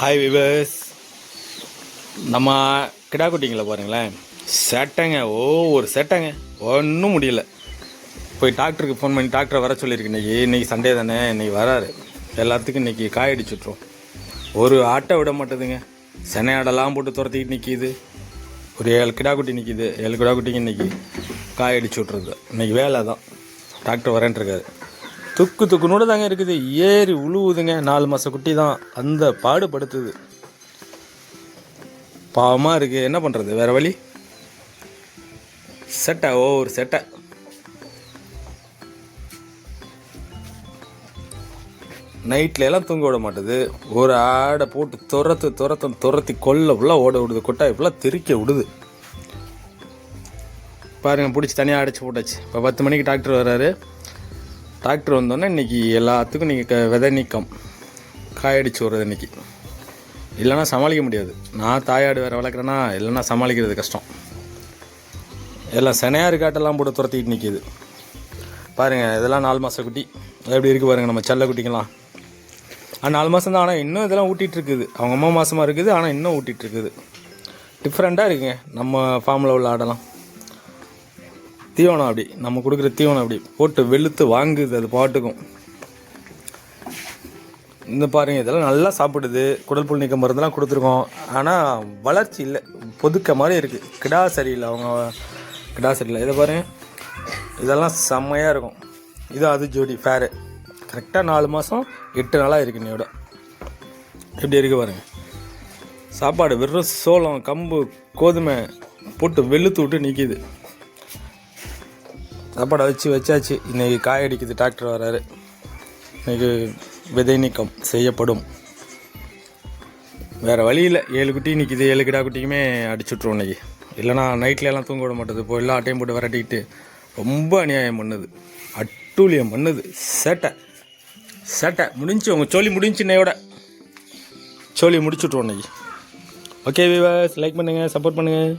Hi viewers நம்ம கிடா குட்டிங்களை பாருங்களேன். சேட்டைங்க. ஓ ஒரு சேட்டைங்க. ஒன்றும் முடியல. போய் டாக்டருக்கு ஃபோன் பண்ணி டாக்டரை வர சொல்லியிருக்கு. இன்றைக்கி இன்றைக்கி சண்டே தானே இன்றைக்கி வராரு. எல்லாத்துக்கும் இன்னைக்கு காய் அடிச்சு ஒரு ஆட்டை விட மாட்டேதுங்க. சென்னை ஆடெல்லாம் போட்டு துரத்திக்கிட்டு நிற்கிது ஒரு ஏழு கிடா குட்டி நிற்கிது ஏழு கிடா இன்றைக்கி இன்னைக்கு காய் அடிச்சு விட்ருது இன்னைக்கு வேலை தான். டாக்டர் வரேன்ட்ருக்காரு துக்கு துக்குனோட தாங்க இருக்குது. ஏறி உழுவுதுங்க. நாலு மாத குட்டி தான் அந்த பாடுபடுத்துது பாவமாக இருக்குது என்ன பண்ணுறது வேறு வழி? செட்டை ஓ ஒரு செட்டை. நைட்ல எல்லாம் தூங்க விட மாட்டேது. ஒரு ஆடை போட்டு துரத்து துரத்து துரத்தி கொல்ல ஃபுல்லாக ஓட விடுது. கொட்டாய் ஃபுல்லாக திருக்க விடுது. பாருங்க பிடிச்சி தனியாக அடைச்சி போட்டாச்சு. இப்போ பத்து மணிக்கு டாக்டர் வர்றாரு. டிராக்டர் வந்தோடனே இன்றைக்கி எல்லாத்துக்கும் நீங்கள் விதை நீக்கம். காயடிச்சு விட்றது இன்னைக்கு. இல்லைன்னா சமாளிக்க முடியாது. நான் தாயாடு வேறு வளர்க்குறேன்னா இல்லைன்னா சமாளிக்கிறது கஷ்டம். எல்லாம் செனையாறு காட்டெல்லாம் போட்டு துரத்திட்டு நிற்கிது பாருங்கள் இதெல்லாம் நாலு மாத குட்டி. எப்படி இருக்குது பாருங்கள் நம்ம செல்ல குட்டிங்களாம் ஆ நாலு மாதம் தான். ஆனால் இன்னும் இதெல்லாம் ஊட்டிகிட்டு இருக்குது. அவங்க அம்மா மாதமாக இருக்குது ஆனால் இன்னும் ஊட்டிகிட்டு இருக்குது. டிஃப்ரெண்ட்டாக இருக்குங்க. நம்ம ஃபார்மில் உள்ள ஆடெல்லாம். தீவனம் அப்படி. நம்ம கொடுக்குற தீவனம் அப்படி. போட்டு வெளுத்து வாங்குது அது பாட்டுக்கும். இந்த பாருங்கள் இதெல்லாம் நல்லா சாப்பிடுது. குடல் புல் நீக்க மருந்தெல்லாம் கொடுத்துருக்கோம். ஆனால் வளர்ச்சி இல்லை. பொதுக்க மாதிரி இருக்குது கிடா சரியில்லை அவங்க கிடா சரியில்லை. இதை பாருங்க. இதெல்லாம் செம்மையாக இருக்கும். இது அது ஜோடி ஃபேரு கரெக்டாக நாலு மாதம் எட்டு நாளாக இருக்கு நீயோட எப்படி இருக்கு பாருங்கள் சாப்பாடு வெறும் சோளம் கம்பு கோதுமை போட்டு வெளுத்து விட்டு நிற்கிது சாப்பாடை வச்சு வச்சாச்சு. இன்றைக்கி காய் அடிக்குது டாக்டர் வராரு. இன்னைக்கு விதை நீக்கம் செய்யப்படும். வேறு வழியில் ஏழு குட்டி நிற்கிது ஏழு கிடா குட்டிக்குமே அடிச்சுட்ருவோம் இன்றைக்கி இல்லைனா நைட்லலாம் தூங்க விட மாட்டேது. இப்போ எல்லாம் அட்டையும் போட்டு விரட்டிக்கிட்டு ரொம்ப அநியாயம் பண்ணுது. அட்டூழியம் பண்ணுது. சேட்டை. சேட்டை. முடிஞ்சு உங்கள் சோழி முடிஞ்சு இன்னையோட. சோழி முடிச்சுட்ருவோம் இன்றைக்கி ஓகே விவாஸ் லைக் பண்ணுங்கள் சப்போர்ட் பண்ணுங்கள்